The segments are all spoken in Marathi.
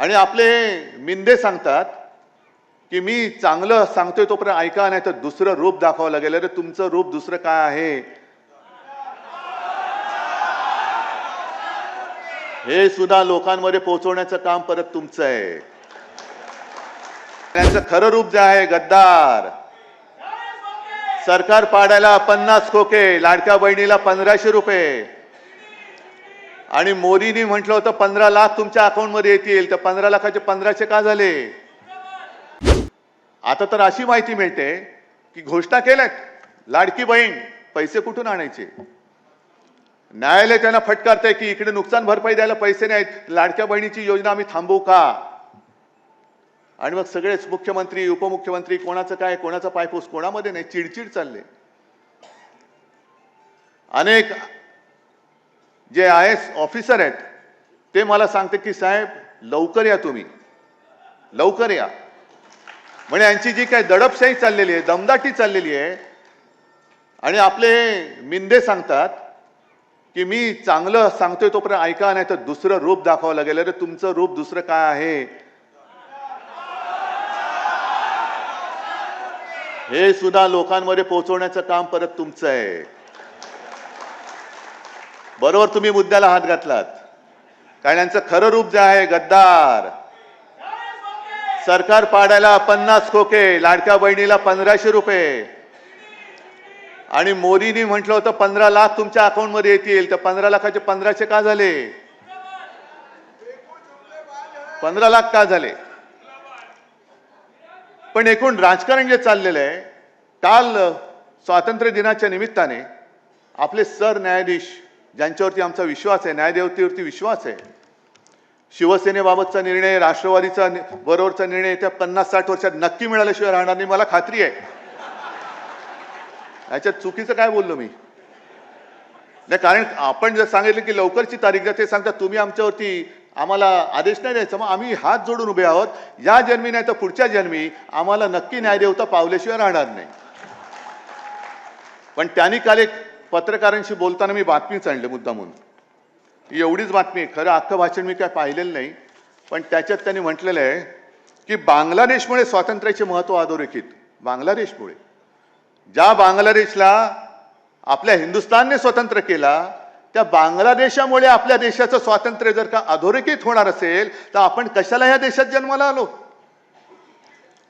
आणि आपले मिंदे सांगतात की मी चांगलं सांगतोय तोपर्यंत ऐका नाही तर दुसरं रूप दाखवावं लागेल. अरे तुमचं रूप दुसरं काय आहे? हे सुद्धा लोकांमध्ये पोहोचवण्याचं काम परत तुमचं आहे. त्यांचं खरं रूप जे आहे गद्दार. सरकार पाडायला पन्नास खोके लाडक्या बहिणीला पंधराशे रुपये. आणि मोदींनी म्हटलं होतं पंधरा लाख तुमच्या अकाउंटमध्ये येतील. तर पंधरा लाखाचे पंधराशे का झाले? आता तर अशी माहिती मिळते की घोषणा केल्यात लाडकी बहीण पैसे कुठून आणायचे? न्यायालय त्यांना फटकारतंय की इकडे नुकसान भरपाई द्यायला पैसे नाहीत लाडक्या बहिणीची योजना आम्ही थांबवू का? आणि मग सगळेच मुख्यमंत्री उपमुख्यमंत्री कोणाचं काय कोणाचा पायपूस कोणामध्ये नाही चिडचिड चालले. अनेक जे आय एस ऑफिसर आहेत ते मला सांगते की साहेब लवकर या तुम्ही. लवकर या. म्हणजे यांची जी काय दडपशाही चाललेली आहे दमदाटी चाललेली आहे आणि आपले मिंदे सांगतात की मी चांगलं सांगतोय तोपर्यंत ऐका नाही तर दुसरं रूप दाखवावं लागेल. अरे तुमचं रूप दुसरं काय आहे? हे सुद्धा लोकांमध्ये पोहोचवण्याचं काम परत तुमचं आहे. बरोबर तुम्ही मुद्द्याला हात घातलात. कारण यांचं खरं रूप जे आहे गद्दार. सरकार पाडायला पन्नास खोके लाडक्या बहिणीला पंधराशे रुपये. आणि मोदींनी म्हटलं होतं पंधरा लाख तुमच्या अकाउंटमध्ये येतील तर पंधरा लाखाचे पंधराशे का झाले? पंधरा लाख का झाले? पण एकूण राजकारण जे चाललेलं आहे काल स्वातंत्र्य दिनाच्या निमित्ताने आपले सर न्यायाधीश ज्यांच्यावरती आमचा विश्वास आहे न्यायदेवतेवरती विश्वास आहे. शिवसेनेबाबतचा निर्णय राष्ट्रवादीचा बरोबरचा निर्णय त्या पन्नास साठ वर्षात नक्की मिळाल्याशिवाय राहणार नाही मला खात्री आहे. याच्यात चुकीचं काय बोललो मी? नाही कारण आपण जर सांगितलं की लवकरची तारीख द्या ते सांगता तुम्ही आमच्यावरती आम्हाला आदेश नाही द्यायचा मग आम्ही हात जोडून उभे आहोत. या जन्मी नाही तर पुढच्या जन्मी आम्हाला नक्की न्यायदेवता पावल्याशिवाय राहणार नाही. पण त्यांनी काल एक पत्रकारांशी बोलताना मी बातमीच आणली मुद्दामून. एवढीच बातमी आहे खरं अख्खं भाषण मी काय पाहिलेलं नाही पण त्याच्यात त्यांनी म्हटलेलं आहे की बांगलादेशमुळे स्वातंत्र्याचे महत्त्व अधोरेखित. बांगलादेशमुळे. ज्या बांगलादेशला आपल्या हिंदुस्थानने स्वतंत्र केला त्या बांगलादेशामुळे आपल्या देशाचं स्वातंत्र्य जर का अधोरेखित होणार असेल तर आपण कशाला ह्या देशात जन्माला आलो?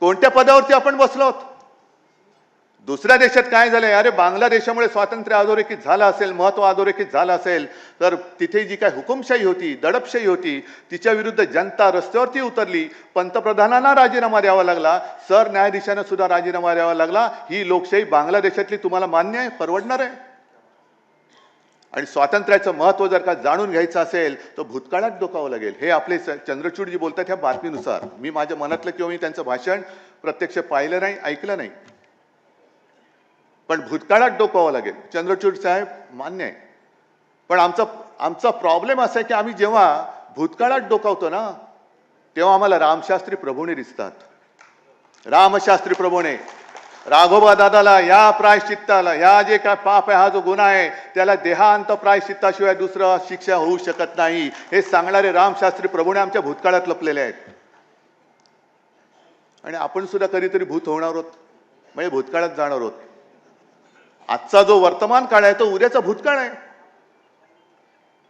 कोणत्या पदावरती आपण बसलो आहोत? दुसऱ्या देशात काय झालंय अरे बांगलादेशामुळे स्वातंत्र्य अधोरेखित झालं असेल महत्त्व अधोरेखित झालं असेल तर तिथे जी काय हुकुमशाही होती दडपशाही होती तिच्या विरुद्ध जनता रस्त्यावरती उतरली. पंतप्रधानांना राजीनामा द्यावा लागला. सर न्यायाधीशांना सुद्धा राजीनामा द्यावा लागला. ही लोकशाही बांगलादेशातली तुम्हाला मान्य आहे? परवडणार आहे? आणि स्वातंत्र्याचं महत्त्व जर का जाणून घ्यायचं असेल तर भूतकाळात डोकावं लागेल. हे आपले चंद्रचूडजी जी बोलतात ह्या बातमीनुसार. मी माझ्या मनातलं किंवा मी त्यांचं भाषण प्रत्यक्ष पाहिलं नाही ऐकलं नाही. पण भूतकाळात डोकावं लागेल. चंद्रचूड साहेब मान्य आहे. पण आमचा आमचा प्रॉब्लेम असा आहे की आम्ही जेव्हा भूतकाळात डोकावतो ना तेव्हा आम्हाला रामशास्त्री प्रभूने दिसतात. रामशास्त्री प्रभूने. राघोबा दादाला या प्रायश्चित्ताला या जे काय पाप आहे हा जो गुन्हा आहे त्याला देहांत प्रायश्चित्ताशिवाय दुसरं शिक्षा होऊ शकत नाही. हे सांगणारे रामशास्त्री प्रभूने आमच्या भूतकाळात लपलेले आहेत. आणि आपण सुद्धा कधीतरी भूत होणार आहोत. म्हणजे भूतकाळात जाणार आहोत. आजचा जो वर्तमान काळ आहे तो उद्याचा भूतकाळ आहे.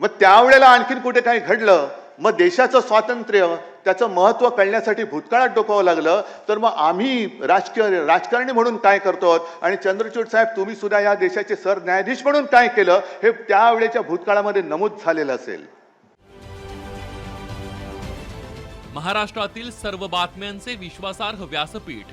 मग त्यावेळेला आणखीन कुठे काही घडलं मग देशाचं स्वातंत्र्य त्याचं महत्त्व कळण्यासाठी भूतकाळात डोकावं लागलं तर मग आम्ही राजकीय राजकारणी म्हणून काय करतो आणि चंद्रचूड साहेब तुम्ही सुद्धा या देशाचे सरन्यायाधीश म्हणून काय केलं? हे त्यावेळेच्या भूतकाळामध्ये नमूद झालेलं असेल. महाराष्ट्रातील सर्व बातम्यांचे विश्वासार्ह व्यासपीठ